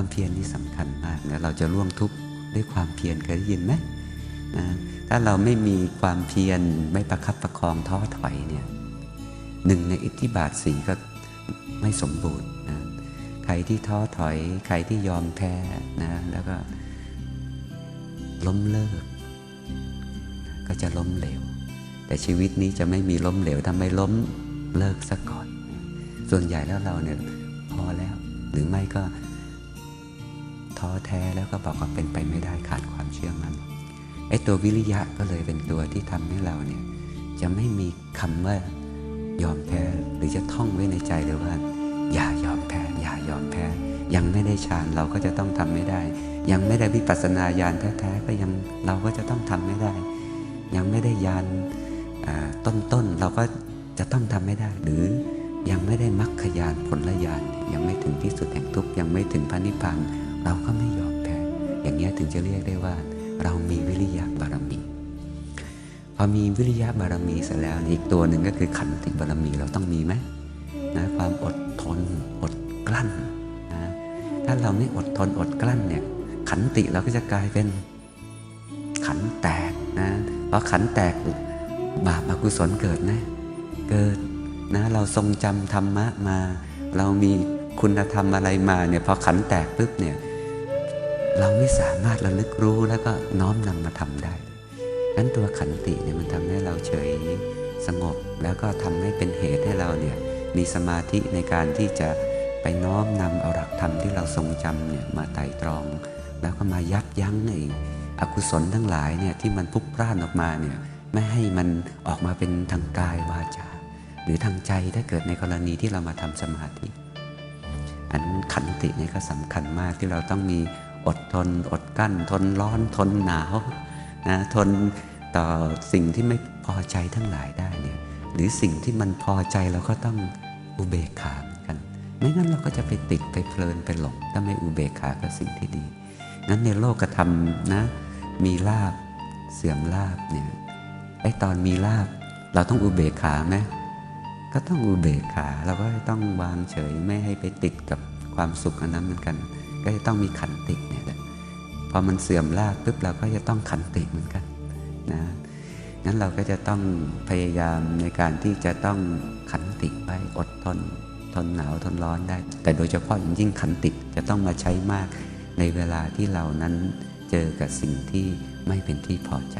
ความเพียรนี่สำคัญมากนะเราจะล่วงทุกข์ด้วยความเพียรเคยได้ยินไหมนะถ้าเราไม่มีความเพียรไม่ประคับประคองท้อถอยเนี่ยหนึ่งในอิทธิบาทสีก็ไม่สมบูรณ์นะใครที่ท้อถอย ใครที่ยอมแพ้นะแล้วก็ล้มเลิก ก็จะล้มเหลว แต่ชีวิตนี้จะไม่มีล้มเหลวถ้าไม่ล้มเลิกซะก่อน ส่วนใหญ่แล้วเราเนี่ยพอแล้ว หรือไม่ก็ ท้อแท้แล้วก็บอกว่าเป็นไปไม่ได้ขาดความเชื่อมัน่นไอ้ตัววิริยะก็เลยเป็นตัวที่ทำให้เราเนี่ยจะไม่มีคำว่ายอมแพ้หรือจะท่องไว้ในใจเลยว่า อย่ายอมแพ้ อย่ายอมแพ้ ยังไม่ได้ฌานเราก็จะต้องทำไม่ได้ ยังไม่ได้วิปัสสนาญาณแท้ๆก็ยังเราก็จะต้องทำไม่ได้ ยังไม่ได้ยานต้นๆเราก็จะต้องทำไม่ได้ หรือยังไม่ได้มรรคยานผลยานยังไม่ถึงที่สุดแห่งทุกข์ยังไม่ถึงพระนิพพาน เราก็ไม่ยอมแพ้อย่างนี้ถึงจะเรียกได้ว่า เรามีวิริยะบารมี พอมีวิริยะบารมีเสร็จแล้วอีกตัวหนึ่งก็คือขันติบารมีเราต้องมีไหมนะความอดทนอดกลั้นนะถ้าเราไม่อดทนอดกลั้นเนี่ยขันติเราก็จะกลายเป็นขันแตกนะพอขันแตกบาปอกุศลเกิดนะเกิดนะเราทรงจำธรรมะมา เรามีคุณธรรมอะไรมาเนี่ยพอขันแตกปุ๊บเนี่ย เราไม่สามารถระลึกรู้แล้วก็น้อมนำมาทำได้นั้นตัวขันติเนี่ยมันทำให้เราเฉยสงบ แล้วก็ทำให้เป็นเหตุให้เราเนี่ยมีสมาธิในการที่จะไปน้อมนำเอาหลักธรรมที่เราทรงจำเนี่ยมาไต่ตรอง แล้วก็มายับยั้งไอ้อกุศลทั้งหลายเนี่ยที่มันพุกพร่านออกมาเนี่ยไม่ให้มันออกมาเป็นทางกายวาจาหรือทางใจถ้าเกิดในกรณีที่เรามาทำสมาธิ อันขันติเนี่ยก็สำคัญมากที่เราต้องมี อดทน อดกั้น ทนร้อน ทนหนาวนะทนต่อสิ่งที่ไม่พอใจทั้งหลายได้เนี่ยหรือสิ่งที่มันพอใจเราก็ต้องอุเบกขาเหมือนกัน ไม่งั้นเราก็จะไปติดไปเพลินไปหลงถ้าไม่อุเบกขากับสิ่งที่ดีงั้นในโลกกระทำนะมีลาบเสื่อมลาบเนี่ยไอตอนมีลาบเราต้องอุเบกขาไหมก็ต้องอุเบกขาเราก็ต้องวางเฉยไม่ให้ไปติดกับความสุขอันนั้นเหมือนกัน ก็จะต้องมีขันติเนี่ยแหละพอมันเสื่อมลาบปุ๊บเราก็จะต้องขันติเหมือนกันนะงั้นเราก็จะต้องพยายามในการที่จะต้องขันติไว้อดทน ทนหนาวทนร้อนได้ แต่โดยเฉพาะอย่างยิ่งขันติจะต้องมาใช้มากในเวลาที่เรานั้นเจอกับสิ่งที่ไม่เป็นที่พอใจ